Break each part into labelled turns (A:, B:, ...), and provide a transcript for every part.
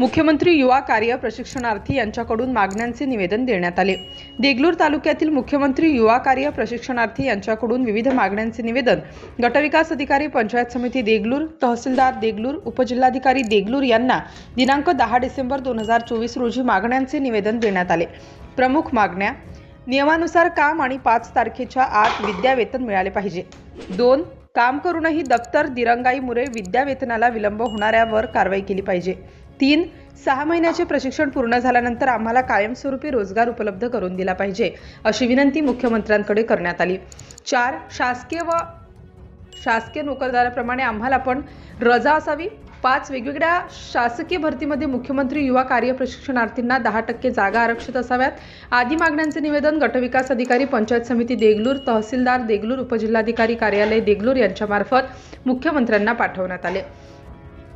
A: मुख्यमंत्री युवा कार्य प्रशिक्षणार्थी यांच्याकडून मागण्यांचे निवेदन देण्यात आले. देगलूर तालुक्यातील मुख्यमंत्री युवा कार्य प्रशिक्षणार्थी यांच्याकडून विविध मागण्यांचे निवेदन. गटविकास अधिकारी पंचायत समिती देगलूर तहसीलदार देगलूर उपजिल्हाधिकारी देगलूर यांना दिनांक दहा डिसेंबर दोन हजार चोवीस रोजी मागण्यांचे निवेदन देण्यात आले. प्रमुख मागण्या नियमानुसार काम आणि पाच तारखेच्या आत विद्यावेतन मिळाले पाहिजे. दोन काम करूनही दप्तर दिरंगाईमुळे विद्यावेतनाला विलंब होणाऱ्यावर कारवाई केली पाहिजे. तीन सहा महिन्याचे प्रशिक्षण पूर्ण झाल्यानंतर आम्हाला कायमस्वरूपी रोजगार उपलब्ध करून दिला पाहिजे अशी विनंती मुख्यमंत्र्यांकडे करण्यात आली. चार शासकीय व शासकीय नोकरदाराप्रमाणे आम्हाला पण रजा असावी. पाच वेगवेगळ्या शासकीय भरतीमध्ये मुख्यमंत्री युवा कार्य प्रशिक्षणार्थींना दहा टक्के जागा आरक्षित असाव्यात. आदी मागण्यांचे निवेदन गटविकास अधिकारी पंचायत समिती देगलूर तहसीलदार देगलूर उपजिल्हाधिकारी कार्यालय देगलूर यांच्यामार्फत मुख्यमंत्र्यांना पाठवण्यात आले.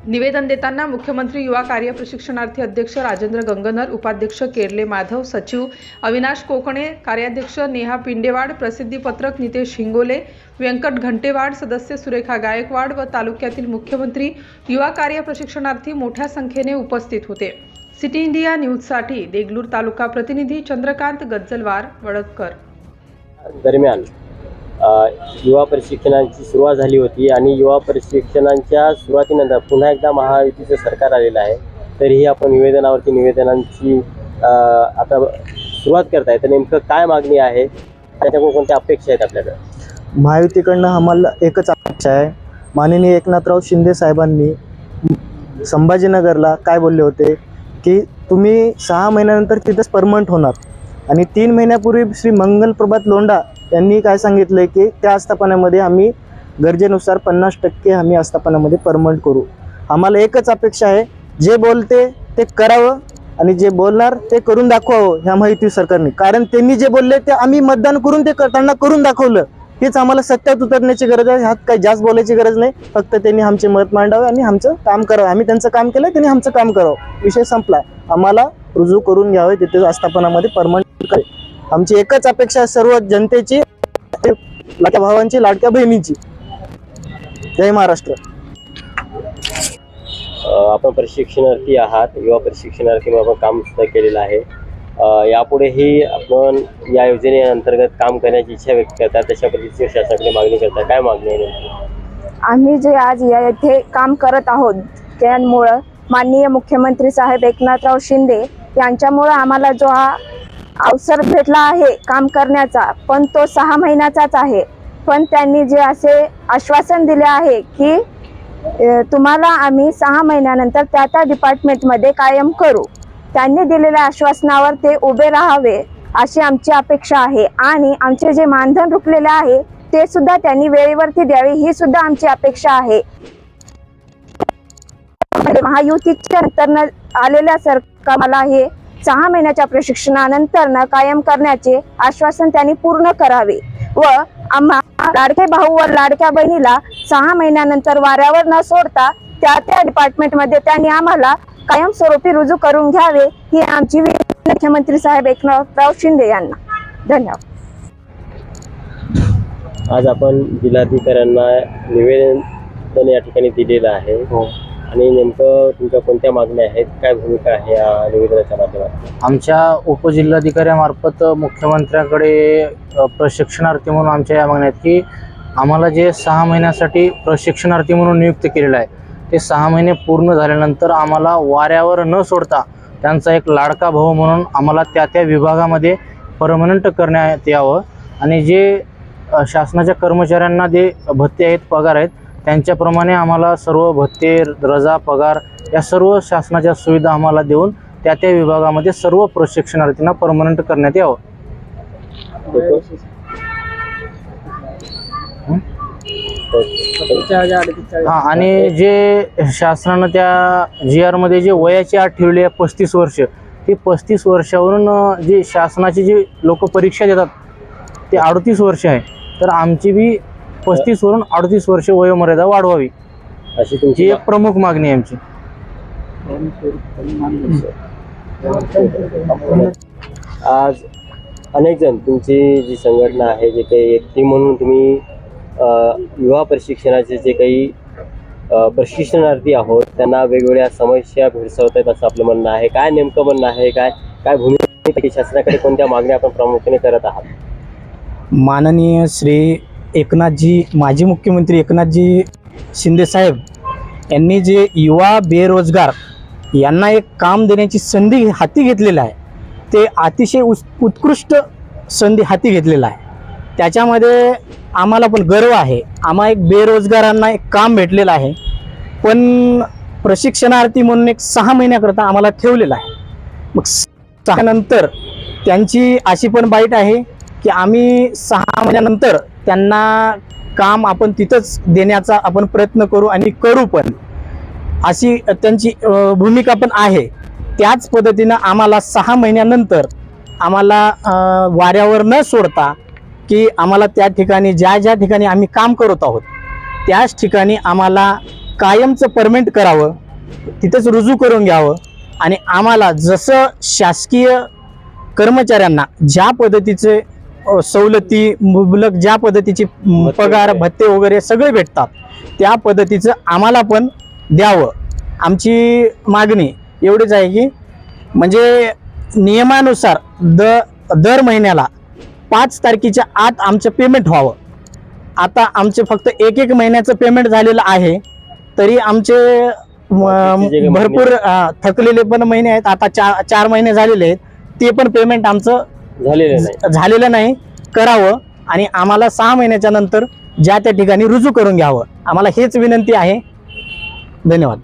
A: निवेदन देताना मुख्यमंत्री युवा कार्य प्रशिक्षणार्थी अध्यक्ष राजेंद्र गंगनर उपाध्यक्ष केरले माधव सचिव अविनाश कोकणे कार्याध्यक्ष नेहा पिंडेवाड प्रसिद्धी पत्रक नितेश हिंगोले व्यंकट घंटेवाड सदस्य सुरेखा गायकवाड व तालुक्यातील मुख्यमंत्री युवा कार्य प्रशिक्षणार्थी मोठ्या संख्येने उपस्थित होते. सिटी इंडिया न्यूजसाठी देगलूर तालुका प्रतिनिधी चंद्रकांत गज्जलवार वडदकर.
B: दरम्यान युवा प्रशिक्षणाची सुरुवात झाली होती आणि युवा प्रशिक्षणाच्या सुरुवातीनंतर पुन्हा एकदा महायुतीचं सरकार आलेलं आहे. तरीही आपण निवेदनावरती निवेदनांची आता सुरुवात करताय. तर नेमकं काय मागणी आहे? त्याच्याकडून कोणत्या अपेक्षा आहेत आपल्याकडे?
C: महायुतीकडनं आम्हाला एकच अपेक्षा आहे. माननीय एकनाथराव शिंदे साहेबांनी संभाजीनगरला काय बोलले होते? की तुम्ही सहा महिन्यानंतर तिथंच परमनंट होणार. आणि तीन महिन्यापूर्वी श्री मंगल प्रभात लोंढा त्यांनी काय सांगितलं की त्या आस्थापनामध्ये आम्ही गरजेनुसार पन्नास टक्के आम्ही आस्थापनामध्ये परमनंट करू. आम्हाला एकच अपेक्षा आहे जे बोलते ते करावं आणि जे बोलणार ते करून दाखवावं ह्या माहिती सरकारने. कारण त्यांनी जे बोलले ते आम्ही मतदान करून ते करताना त्यांना करून दाखवलं. हेच आम्हाला सत्यात उतरण्याची गरज आहे ह्यात काही जास्त बोलायची गरज नाही. फक्त त्यांनी आमचे मत मांडावे आणि आमचं काम करावं. आम्ही त्यांचं काम केलं त्यांनी आमचं काम करावं. विषय संपला आम्हाला रुजू करून घ्यावे तिथे आस्थापनामध्ये परमनंट करे आमची एकच अपेक्षा सर्व जनतेची लाडक्या भावांची लाडक्या बहिणीची. जय महाराष्ट्र.
B: आपण प्रशिक्षणार्थी आहात युवा प्रशिक्षणार्थी म्हणून आपण काम सुद्धा केलेलं आहे. यापुढेही आपण या योजनेअंतर्गत काम करण्याची इच्छा व्यक्त करता तशा पद्धतीची शासनाकडे मागणी करता. काय मागणी आहे
D: आम्ही जे आज या येथे काम करत आहोत त्यामुळं माननीय मुख्यमंत्री साहेब एकनाथराव शिंदे यांच्यामुळं आम्हाला जो हा अवसर भेटला आहे काम करण्याचा पण तो सहा महिन्याचाच आहे. पण त्यांनी जे असे आश्वासन दिले आहे की तुम्हाला आम्ही सहा महिन्यानंतर त्या त्या डिपार्टमेंटमध्ये कायम करू. त्यांनी दिलेल्या आश्वासनावर ते उभे राहावे अशी आमची अपेक्षा आहे. आणि आमचे जे मानधन रुकलेले आहे ते सुद्धा त्यांनी वेळेवरती द्यावे ही सुद्धा आमची अपेक्षा आहे. महायुतीच्या नंतर आलेल्या सरकारला हे सहा महिन्याच्या प्रशिक्षणानंतर कायम करण्याचे आश्वासन त्यांनी पूर्ण करावे. व आम्हा लाडके भाऊ व लाडक्या बहिणीला सहा महिन्यानंतर वाऱ्यावर न सोडता त्या त्या डिपार्टमेंटमध्ये त्यांनी आम्हाला कायमस्वरूपी रुजू करून घ्यावे ही आमची विनंती. मुख्यमंत्री साहेब एकनाथराव शिंदे यांना. धन्यवाद.
B: आज आपण जिल्हाधिकाऱ्यांना निवेदन या ठिकाणी दिलेलं आहे. आणि नेमकं तुमच्या कोणत्या मागण्या आहेत? काय भूमिका आहे या निवेदनाच्या माध्यमातून?
E: आमच्या उपजिल्हाधिकाऱ्यामार्फत मुख्यमंत्र्यांकडे प्रशिक्षणार्थी म्हणून आमच्या या मागण्या आहेत की आम्हाला जे सहा महिन्यासाठी प्रशिक्षणार्थी म्हणून नियुक्त केलेलं आहे ते सहा महिने पूर्ण झाल्यानंतर आम्हाला वाऱ्यावर न सोडता त्यांचा एक लाडका भाऊ म्हणून आम्हाला त्या त्या विभागामध्ये परमनंट करण्यात यावं. आणि जे शासनाच्या कर्मचाऱ्यांना जे भत्ते आहेत पगार आहेत त्यांच्याप्रमाणे आम्हाला सर्व भत्ते रजा पगार या सर्व शासनाच्या सुविधा आम्हाला देऊन त्या त्या विभागामध्ये सर्व प्रशिक्षणार्थींना परमनंट करण्यात यावं. हा? आणि जे शासनानं त्या जी आरमध्ये जे वयाची आठ ठेवली आहे पस्तीस वर्ष ती पस्तीस वर्षावरून जी शासनाची जी लोक परीक्षा देतात ते अडतीस वर्ष आहे. तर आमची बी पस्तीस वरून अडतीस वर्ष वयोमर्यादा वाढवावी.
B: अशी
E: ही
B: तुमची
E: एक प्रमुख मागणी आहे आमची.
B: आज अनेक जण तुमची जी संघटना आहे जे काही एक टीम म्हणून तुम्ही अ, युवा प्रशिक्षणाचे जे काही अ, प्रशिक्षणार्थी आहोत त्यांना वेगवेगळ्या समस्या भेडसावत आहेत असं आपलं म्हणणं आहे. काय नेमकं म्हणणं आहे? काय काय भूमिका आहे? शासनाकडे कोणत्या मागण्या आपण प्रामुख्याने करत आहात?
F: माननीय श्री एकनाथजी माजी मुख्यमंत्री एकनाथजी शिंदेसाहेब यांनी जे युवा बेरोजगार यांना एक काम देण्याची संधी हाती घेतलेलं आहे ते अतिशय उस उत्कृष्ट संधी हाती घेतलेलं आहे. त्याच्यामध्ये आम्हाला पण गर्व आहे. आम्हा एक बेरोजगारांना एक काम भेटलेलं आहे पण प्रशिक्षणार्थी म्हणून एक सहा महिन्याकरता आम्हाला ठेवलेलं आहे. मग त्यानंतर त्यांची अशी पण बाईट आहे की आम्ही सहा महिन्यानंतर त्यांना काम आपण तिथंच देण्याचा आपण प्रयत्न करू आणि करू पण. अशी त्यांची भूमिका पण आहे. त्याच पद्धतीनं आम्हाला सहा महिन्यानंतर आम्हाला वाऱ्यावर न सोडता की आम्हाला त्या ठिकाणी ज्या ज्या ठिकाणी आम्ही काम करत आहोत त्याच ठिकाणी आम्हाला कायमचं परमेंट करावं तिथंच रुजू करून घ्यावं आणि आम्हाला जसं शासकीय कर्मचाऱ्यांना ज्या पद्धतीचे सवलती मुबलक ज्या पद्धतीची पगार. भत्ते वगैरे सगळे भेटतात त्या पद्धतीचं आम्हाला पण द्यावं. आमची मागणी एवढीच आहे की म्हणजे नियमानुसार द दर महिन्याला पाच तारखेच्या आत आमचं पेमेंट व्हावं. आता आमचे फक्त एक एक महिन्याचं पेमेंट झालेलं आहे तरी आमचे भरपूर थकलेले पण महिने आहेत. आता चार चार महिने झालेले आहेत ते पण पेमेंट आमचं
B: झालेलं नाही.
F: झालेलं नाही करावं आणि आम्हाला सहा महिन्याच्या नंतर ज्या त्या ठिकाणी रुजू करून घ्यावं. आम्हाला हेच विनंती आहे. धन्यवाद.